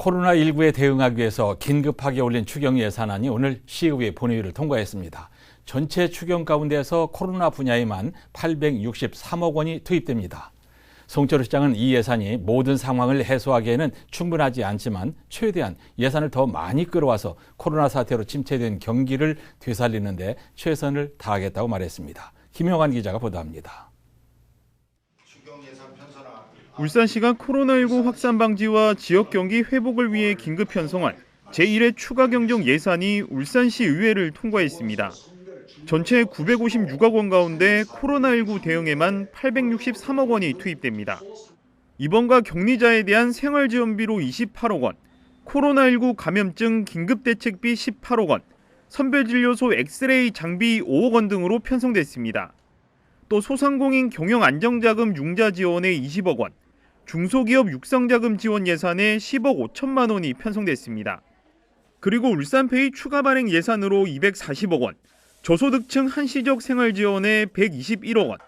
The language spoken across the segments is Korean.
코로나19에 대응하기 위해서 긴급하게 올린 추경 예산안이 오늘 시의회 본회의를 통과했습니다. 전체 추경 가운데서 코로나 분야에만 863억 원이 투입됩니다. 송철호 시장은 이 예산이 모든 상황을 해소하기에는 충분하지 않지만 최대한 예산을 더 많이 끌어와서 코로나 사태로 침체된 경기를 되살리는데 최선을 다하겠다고 말했습니다. 김영환 기자가 보도합니다. 울산시가 코로나19 확산 방지와 지역 경기 회복을 위해 긴급 편성한 제1회 추가 경정 예산이 울산시 의회를 통과했습니다. 전체 956억 원 가운데 코로나19 대응에만 863억 원이 투입됩니다. 입원과 격리자에 대한 생활지원비로 28억 원, 코로나19 감염증 긴급대책비 18억 원, 선별진료소 엑스레이 장비 5억 원 등으로 편성됐습니다. 또 소상공인 경영 안정자금 융자 지원에 20억 원, 중소기업 육성자금 지원 예산에 10억 5천만 원이 편성됐습니다. 그리고 울산페이 추가 발행 예산으로 240억 원, 저소득층 한시적 생활 지원에 121억 원,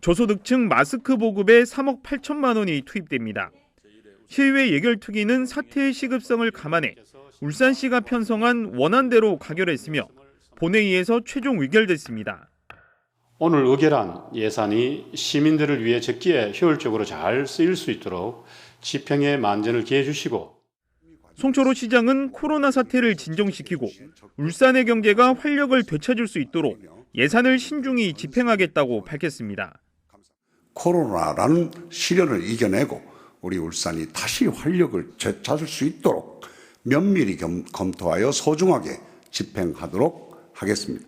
저소득층 마스크 보급에 3억 8천만 원이 투입됩니다. 시의회 예결특위는 사태의 시급성을 감안해 울산시가 편성한 원안대로 가결했으며 본회의에서 최종 의결됐습니다. 오늘 의결한 예산이 시민들을 위해 적기에 효율적으로 잘 쓰일 수 있도록 집행의 만전을 기해 주시고 송철호 시장은 코로나 사태를 진정시키고 울산의 경제가 활력을 되찾을 수 있도록 예산을 신중히 집행하겠다고 밝혔습니다. 코로나라는 시련을 이겨내고 우리 울산이 다시 활력을 되찾을 수 있도록 면밀히 겸- 검토하여 소중하게 집행하도록 하겠습니다.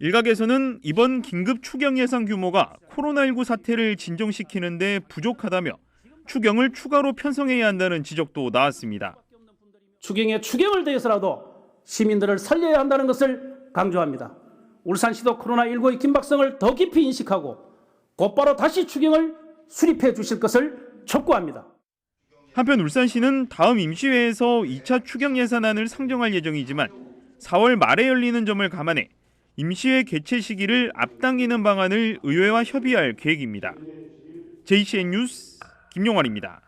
일각에서는 이번 긴급 추경 예산 규모가 코로나19 사태를 진정시키는 데 부족하다며 추경을 추가로 편성해야 한다는 지적도 나왔습니다. 추경에 추경을 더해서라도 시민들을 살려야 한다는 것을 강조합니다. 울산시도 코로나19의 긴박성을 더 깊이 인식하고 곧바로 다시 추경을 수립해 주실 것을 촉구합니다. 한편 울산시는 다음 임시회에서 2차 추경 예산안을 상정할 예정이지만 4월 말에 열리는 점을 감안해 임시회 개최 시기를 앞당기는 방안을 의회와 협의할 계획입니다. JCN 뉴스 김용환입니다.